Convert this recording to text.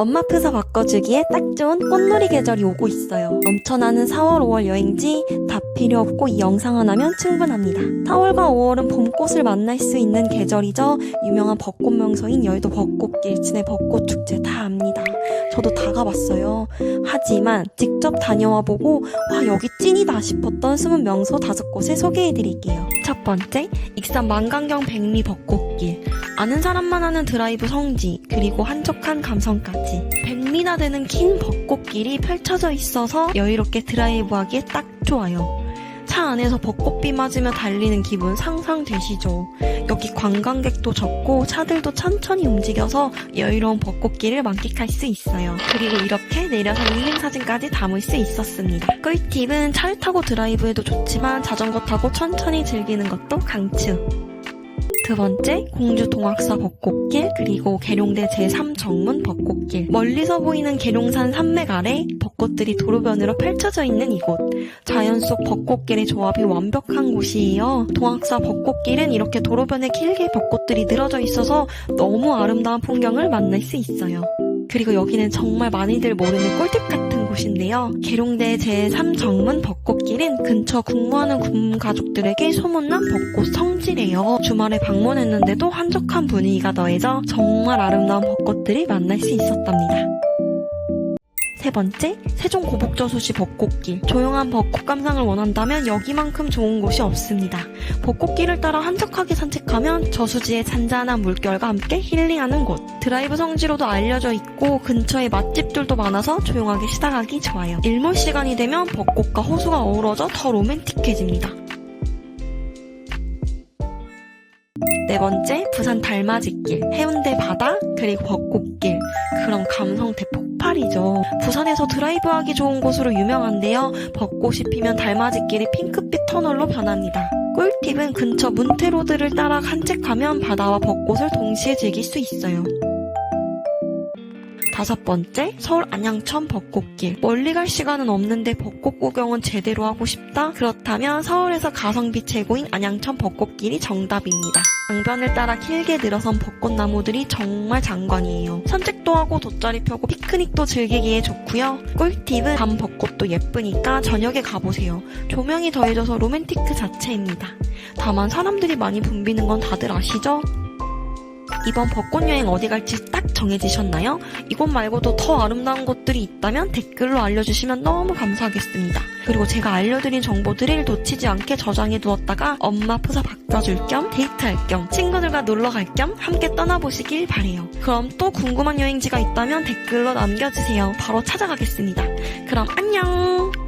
엄마 프사 바꿔주기에 딱 좋은 꽃놀이 계절이 오고 있어요. 넘쳐나는 4월, 5월 여행지 다 필요 없고 이 영상 하나면 충분합니다. 4월과 5월은 봄꽃을 만날 수 있는 계절이죠. 유명한 벚꽃 명소인 여의도 벚꽃길, 진해 벚꽃 축제 다 압니다. 저도 다 가봤어요. 하지만 직접 다녀와 보고 와 여기 찐이다 싶었던 숨은 명소 다섯 곳을 소개해드릴게요. 첫 번째, 익산 만강경 백리 벚꽃길. 아는 사람만 아는 드라이브 성지, 그리고 한적한 감성까지. 백리나 되는 긴 벚꽃길이 펼쳐져 있어서 여유롭게 드라이브하기에 딱 좋아요. 차 안에서 벚꽃비 맞으며 달리는 기분 상상되시죠? 여기 관광객도 적고 차들도 천천히 움직여서 여유로운 벚꽃길을 만끽할 수 있어요. 그리고 이렇게 내려서 힐링 사진까지 담을 수 있었습니다. 꿀팁은 차를 타고 드라이브해도 좋지만 자전거 타고 천천히 즐기는 것도 강추. 두 번째, 공주 동학사 벚꽃길, 그리고 계룡대 제3정문 벚꽃길. 멀리서 보이는 계룡산 산맥 아래 벚꽃들이 도로변으로 펼쳐져 있는 이곳. 자연 속 벚꽃길의 조합이 완벽한 곳이에요. 동학사 벚꽃길은 이렇게 도로변에 길게 벚꽃들이 늘어져 있어서 너무 아름다운 풍경을 만날 수 있어요. 그리고 여기는 정말 많이들 모르는 꿀팁 같은 곳인데요. 계룡대 제3정문 벚꽃길은 근처 근무하는 군 가족들에게 소문난 벚꽃 성지래요. 주말에 방문했는데도 한적한 분위기가 더해져 정말 아름다운 벚꽃들을 만날 수 있었답니다. 세 번째, 세종 고복저수시 벚꽃길. 조용한 벚꽃 감상을 원한다면 여기만큼 좋은 곳이 없습니다. 벚꽃길을 따라 한적하게 산책하면 저수지의 잔잔한 물결과 함께 힐링하는 곳. 드라이브 성지로도 알려져 있고 근처에 맛집들도 많아서 조용하게 가기 좋아요. 일몰 시간이 되면 벚꽃과 호수가 어우러져 더 로맨틱해집니다. 네 번째, 부산 달맞이길, 해운대 바다, 그리고 벚꽃길. 그럼 감성 대폭 발이죠. 부산에서 드라이브하기 좋은 곳으로 유명한데요. 벚꽃이 피면 달맞이길이 핑크빛 터널로 변합니다. 꿀팁은 근처 문태로드를 따라 산책하면 바다와 벚꽃을 동시에 즐길 수 있어요. 다섯 번째, 서울 안양천 벚꽃길. 멀리 갈 시간은 없는데 벚꽃 구경은 제대로 하고 싶다? 그렇다면 서울에서 가성비 최고인 안양천 벚꽃길이 정답입니다. 강변을 따라 길게 늘어선 벚꽃나무들이 정말 장관이에요. 산책도 하고 돗자리 펴고 피크닉도 즐기기에 좋고요. 꿀팁은 밤 벚꽃도 예쁘니까 저녁에 가보세요. 조명이 더해져서 로맨틱 그 자체입니다. 다만 사람들이 많이 붐비는 건 다들 아시죠? 이번 벚꽃 여행 어디 갈지 딱 정해지셨나요? 이곳 말고도 더 아름다운 곳들이 있다면 댓글로 알려주시면 너무 감사하겠습니다. 그리고 제가 알려드린 정보들을 놓치지 않게 저장해 두었다가 엄마 프사 바꿔줄 겸 데이트할 겸 친구들과 놀러 갈 겸 함께 떠나보시길 바래요. 그럼 또 궁금한 여행지가 있다면 댓글로 남겨주세요. 바로 찾아가겠습니다. 그럼 안녕!